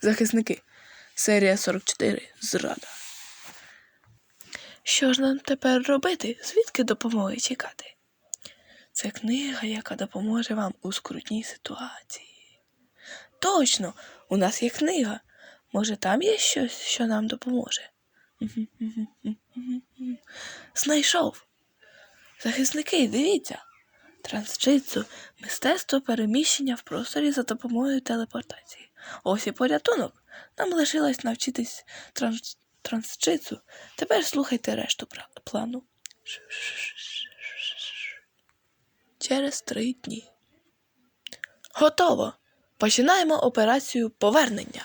Захисники. Серія 44. Зрада. Що ж нам тепер робити? Звідки допомоги чекати? Це книга, яка допоможе вам у скрутній ситуації. Точно, у нас є книга. Може, там є щось, що нам допоможе? Знайшов. Захисники, дивіться. Трансджитсу – мистецтво переміщення в просторі за допомогою телепортації. Ось і порятунок. Нам лишилось навчитись транс... трансджитсу. Тепер слухайте решту плану. Через три дні. Готово. Починаємо операцію повернення.